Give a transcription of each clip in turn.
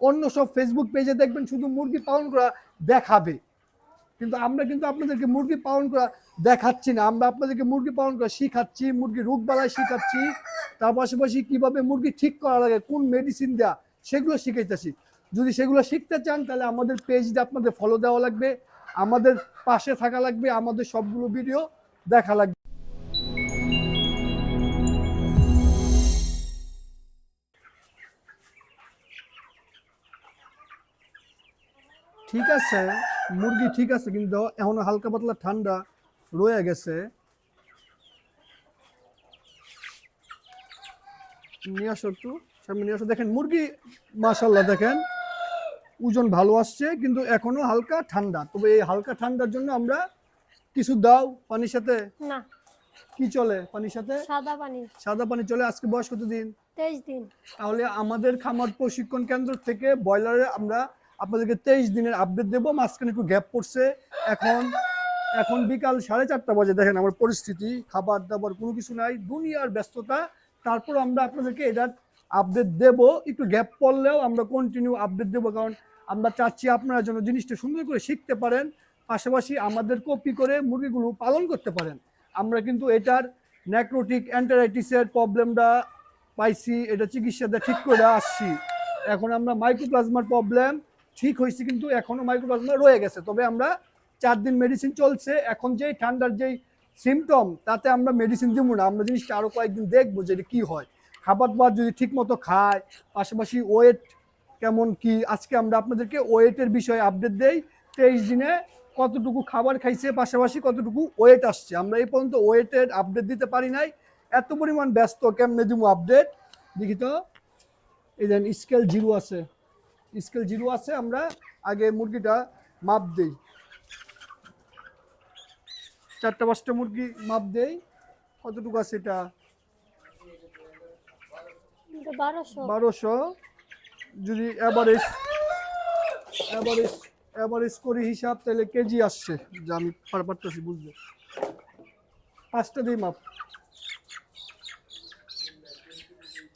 অন্য সব ফেসবুক পেজে দেখবেন শুধু মুরগি পালন করা দেখাবে। কিন্তু আমরা কিন্তু আপনাদেরকে মুরগি পালন করা দেখাচ্ছি না। আমরা আপনাদেরকে মুরগি পালন করা শিখাচ্ছি, মুরগি রোগ বালাই শিখাচ্ছি। তার পাশাপাশি কীভাবে মুরগি ঠিক করা লাগে, কোন মেডিসিন দেওয়া সেগুলো শিখাইতেছি। যদি সেগুলো শিখতে চান, তাহলে আমাদের পেজটা আপনাদের ফলো দেওয়া লাগবে। আমাদের পাশে থাকা লাগবে, আমাদের সবগুলো ভিডিও দেখা লাগবে। ঠিক আছে মুরগি ঠিক আছে কিন্তু এখন হালকা পাতলা ঠান্ডা রয়ে গেছে। নিয়ে আসো একটু সামনে নিয়ে আসো। দেখেন মুরগি মাশাল্লাহ দেখেন ওজন ভালো আসছে কিন্তু এখনও হালকা ঠান্ডা। তবে এই হালকা ঠান্ডার জন্য আমরা কিছু দাও পানির সাথে। না। কি চলে পানির সাথে? সাদা পানি। সাদা পানি চলে আজকে বয়স কত দিন তেইশ দিন। তাহলে আমাদের খামার প্রশিক্ষণ কেন্দ্র থেকে ব্রয়লারে আমরা আপনাদেরকে তেইশ দিনের আপডেট দেবো, মাঝখানে একটু গ্যাপ পড়ছে। এখন এখন বিকাল সাড়ে চারটা বাজে, দেখেন আমার পরিস্থিতি, খাবার দাবার কোনো কিছু নাই, দুনিয়ার ব্যস্ততা। তারপর আমরা আপনাদেরকে এটার আপডেট দেব। একটু গ্যাপ পড়লেও আমরা কন্টিনিউ আপডেট দেবো, কারণ আমরা চাচ্ছি আপনারা যেন জিনিসটা সুন্দর করে শিখতে পারেন, পাশাপাশি আমাদের কপি করে মুরগিগুলো পালন করতে পারেন। আমরা কিন্তু এটার ন্যাক্রোটিক অ্যান্টারাইটিসের প্রবলেমটা পাইছি, এটা চিকিৎসাটা ঠিক করে আসছি। এখন আমরা মাইক্রোপ্লাজমার প্রবলেম ঠিক হয়েছে কিন্তু এখনও মাইক্রোপ্লাজমা রয়ে গেছে। তবে আমরা চার দিন মেডিসিন চলছে। এখন যেই ঠান্ডার যেই সিমটম তাতে আমরা মেডিসিন দিব না। আমরা জিনিসটা আরও কয়েকদিন দেখব যে কী হয়। খাবার দাবার যদি ঠিক মতো খায়, পাশাপাশি ওয়েট কেমন কি, আজকে আমরা আপনাদেরকে ওয়েটের বিষয়ে আপডেট দেই। তেইশ দিনে কতটুকু খাবার খাইছে, পাশাপাশি কতটুকু ওয়েট আসছে। আমরা এই পর্যন্ত ওয়েটের আপডেট দিতে পারি নাই। এত পরিমাণ ব্যস্ত, কেমনে দিব আপডেট দেখি তো এই দেন স্কেল জিরো আছে। স্কেল জিরো আছে আমরা আগে মুরগিটা মাপ দেই। চারটা পাঁচটা মুরগি মাপ দেই কতটুকু আছে এটা? বারোশো। যদি অ্যাভারেজ অ্যাভারেজ অ্যাভারেজ করি হিসাব তাহলে কেজি আসছে যে আমি পার পারতেছি বুঝতে পাঁচটা দিই মাপ।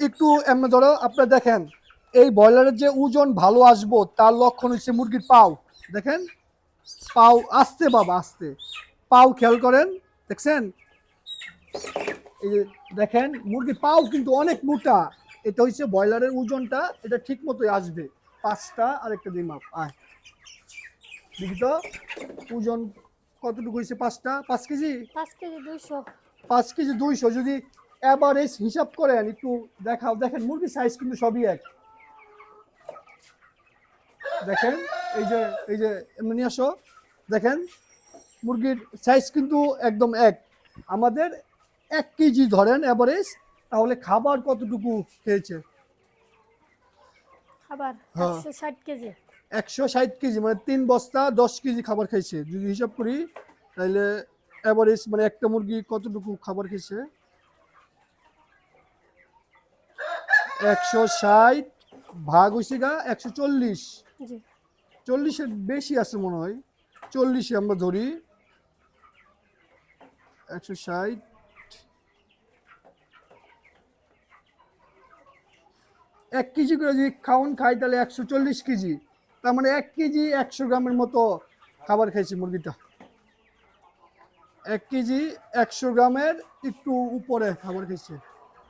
একটু এমনি ধরো আপনারা দেখেন এই ব্রয়লারের যে ওজন ভালো আসব তার লক্ষণ হচ্ছে মুরগির পাও। দেখেন? পাও আসতে বাবা আসতে পাও খেয়াল করেন দেখছেন? এই যে দেখেন মুরগির পাও কিন্তু অনেক মোটা। এটা হচ্ছে ব্রয়লারের ওজনটা এটা ঠিক মতোই আসবে। পাঁচটা আর একটা দিই মাপ আয়। দেখি তো ওজন কতটুকু হয়েছে পাঁচটা? পাঁচ কেজি? পাঁচ কেজি দুইশো। পাঁচ কেজি দুইশো। যদি অ্যাভারেজ হিসাব করেন একটু দেখাও। দেখেন মুরগির সাইজ কিন্তু সবই এক। দেখেন এই যে এই যে এমনি আসো। দেখেন মুরগির সাইজ কিন্তু একদম এক। আমাদের এক কেজি ধরেন অ্যাভারেজ তাহলে খাবার কতটুকু খেয়েছে? খাবার হ্যাঁ। একশো ষাট কেজি। একশো ষাট কেজি মানে তিন বস্তা দশ কেজি খাবার খাইছে যদি হিসাব করি তাহলে অ্যাভারেজ মানে একটা মুরগি কতটুকু খাবার খেয়েছে? একশো ষাট ভাগ হয়েছে গা একশো চল্লিশ। চল্লিশের বেশি আছে মনে হয়। চল্লিশে আমরা ধরি। একশো ষাট। এক কেজি করে যদি খাওন খাই তাহলে একশো চল্লিশ কেজি। তার মানে এক কেজি একশো গ্রামের মতো খাবার খাইছি মুরগিটা। এক কেজি একশো গ্রামের একটু উপরে খাবার খাইছে।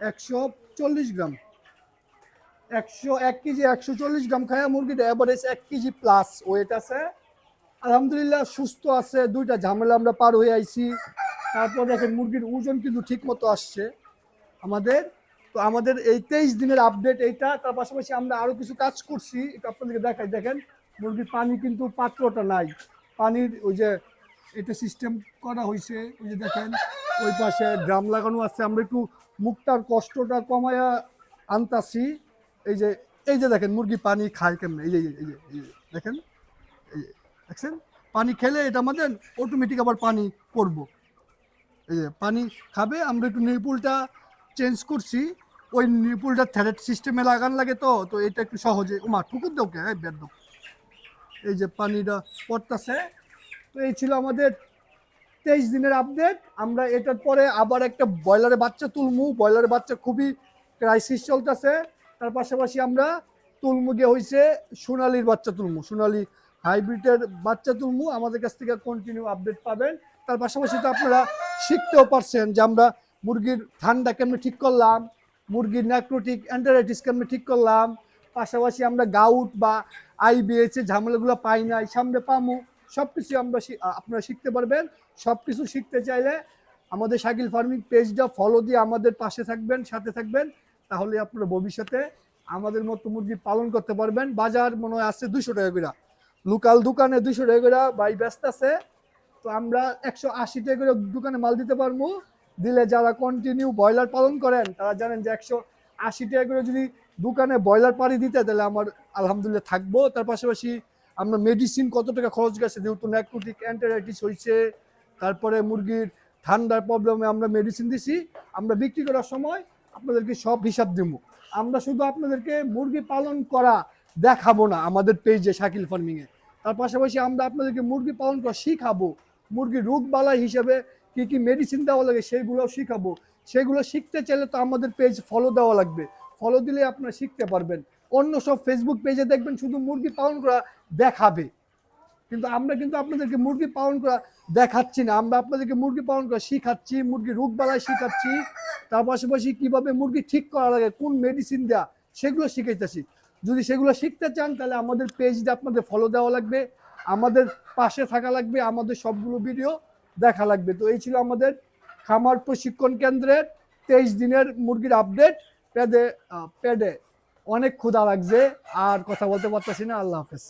একশো চল্লিশ গ্রাম। একশো, এক কেজি একশো চল্লিশ গ্রাম খায় মুরগিটা অ্যাভারেজ এক কেজি প্লাস ওয়েট আছে। আলহামদুলিল্লাহ সুস্থ আছে, দুইটা ঝামেলা আমরা পার হয়ে আইছি। তারপর দেখেন মুরগির ওজন কিন্তু ঠিক মতো আসছে আমাদের। তো আমাদের এই তেইশ দিনের আপডেট এইটা, তার পাশাপাশি আমরা আরও কিছু কাজ করছি একটু আপনাদেরকে দেখাই। দেখেন, মুরগির পানি কিন্তু পাত্রটা নাই। পানির ওই যে এটা সিস্টেম করা হয়েছে ওই যে দেখেন, ওই পাশে ড্রাম লাগানো আছে। আমরা একটু মুখটার কষ্টটা কমায়া আনতাছি। এই যে এই যে দেখেন, মুরগি পানি খায় কেমন? এই যে এই যে দেখেন? এই দেখছেন? পানি খেলে এটা আমাদের অটোমেটিক আবার পানি করব। এই যে, পানি খাবে, আমরা একটু নিপুলটা চেঞ্জ করছি। ওই নিপুলটা থ্যারেট সিস্টেমে লাগান লাগে তো তো এটা একটু সহজে ওমা ঠুকুর দাও কে? হ্যাঁ বেদ এই যে পানিটা পড়তেছে। তো এই ছিল আমাদের তেইশ দিনের আপডেট আমরা এটার পরে আবার একটা ব্রয়লারের বাচ্চা তুলমু। ব্রয়লারের বাচ্চা খুবই ক্রাইসিস চলতেছে। তার পাশাপাশি আমরা তুলমুগে হয়েছে সোনালির বাচ্চা তুলমু। সোনালি হাইব্রিডের বাচ্চা তুলমু, আমাদের কাছ থেকে কন্টিনিউ আপডেট পাবেন। তার পাশাপাশি তো আপনারা শিখতেও পারছেন যে আমরা মুরগির ঠান্ডা কেমনে ঠিক করলাম, মুরগির ন্যাক্রোটিক অ্যান্টারাইটিস কেমনে ঠিক করলাম, পাশাপাশি আমরা গাউট বা আইবিএস এর ঝামেলাগুলো পাই নাই, সামনে পামু সব কিছু আমরা আপনারা শিখতে পারবেন। সব কিছু শিখতে চাইলে আমাদের শাকিল ফার্মিং পেজটা ফলো দিয়ে আমাদের পাশে থাকবেন, সাথে থাকবেন। তাহলে আপনারা ভবিষ্যতে আমাদের মতো মুরগি পালন করতে পারবেন। বাজার মনে হয় আসছে দুশো টাকা করে। লোকাল দোকানে দুশো টাকা করে বাই ব্যস্ত আছে। তো আমরা একশো আশি টাকা করে দোকানে মাল দিতে পারব। দিলে যারা কন্টিনিউ ব্রয়লার পালন করেন, তারা জানেন যে একশো আশি টাকা করে যদি দোকানে ব্রয়লার পাড়ি দিতে, তাহলে আমার আলহামদুলিল্লাহ থাকব। তার পাশাপাশি আমরা মেডিসিন কত টাকা খরচ গেছে, যেহেতু ন্যাকোটিক অ্যান্টারাইটিস হয়েছে তারপরে মুরগির ঠান্ডার প্রবলেমে আমরা মেডিসিন দিছি। আমরা বিক্রি করার সময় আপনাদেরকে সব হিসাব দিব আমরা শুধু আপনাদেরকে মুরগি পালন করা দেখাবো না আমাদের পেজে শাকিল ফার্মিংয়ে তার পাশাপাশি আমরা আপনাদেরকে মুরগি পালন করা শিখাবো। মুরগি রোগ বালাই হিসেবে কি কি মেডিসিন দেওয়া লাগে সেইগুলো শিখাবো। সেগুলো শিখতে চাইলে তো আমাদের পেজ ফলো দেওয়া লাগবে। ফলো দিলে আপনারা শিখতে পারবেন। অন্য সব ফেসবুক পেজে দেখবেন শুধু মুরগি পালন করা দেখাবে। কিন্তু আমরা কিন্তু আপনাদেরকে মুরগি পালন করা দেখাচ্ছি না। আমরা আপনাদেরকে মুরগি পালন করা শিখাচ্ছি, মুরগি রোগ বালাই শিখাচ্ছি। তার পাশাপাশি কীভাবে মুরগি ঠিক করা লাগে, কোন মেডিসিন দেওয়া সেগুলো শিখাইতেছি। যদি সেগুলো শিখতে চান, তাহলে আমাদের পেজটা আপনাদের ফলো দেওয়া লাগবে, আমাদের পাশে থাকা লাগবে, আমাদের সবগুলো ভিডিও দেখা লাগবে। তো এই ছিল আমাদের খামার প্রশিক্ষণ কেন্দ্রের তেইশ দিনের মুরগির আপডেট পেদে পেডে অনেক ক্ষুধা লাগছে, আর কথা বলতে পারতেছি না। আল্লাহ হাফেজ।